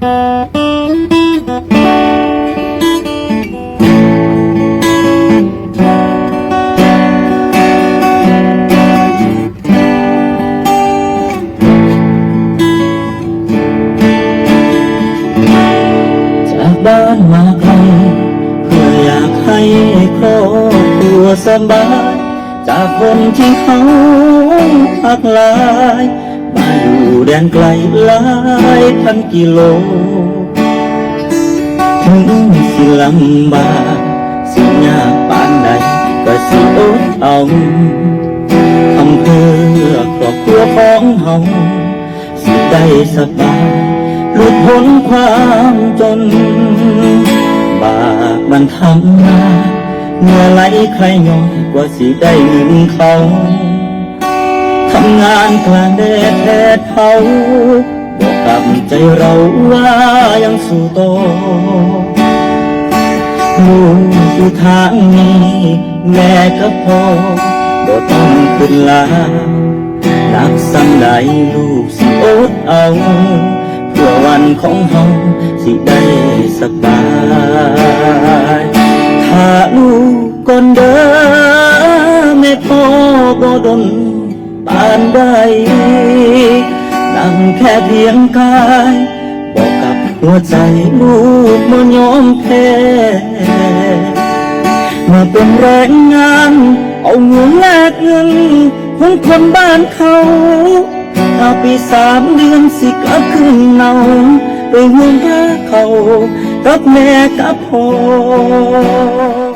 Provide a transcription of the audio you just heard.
จากบ้านมาไกลเพื่ออยากให้ครอบครัวสบาย จากคนที่เขาพักหลาย อยู่แดนไกลหลายพันกิโล ถึงสิลำบากสิยากปานใดก็สิอดเอาทำเพื่อครอบครัวของเฮาสิได้สบายหลุดพ้นความจน บากมันทำมาเหงื่อไหลใครย้อยกว่าสิได้เงินเขาำงานกลางแดดแดดเผาบอกกับใจเราว่ายังสู้โตอลูกอยู่ทางนี้ แม่กับพ่อบ่ต้องขึ้นลาหนักสั่งใดลูกสิอดเอา เพื่อวันของเฮาสิได้สบาย ถ้าลูกก่อนเด้อแม่พ่อบ่ดน ปานใดนั่งแค่เพียงกาย บอกกับหัวใจลูกมนยอมแพ้มาเป็นแรงงาน เอาเงินแลกเงินของคนบ้านเขาเอาปีสามเดือนสิกลับขึ้นเนาไปห่วงพาเขา กับแม่กับพ่อ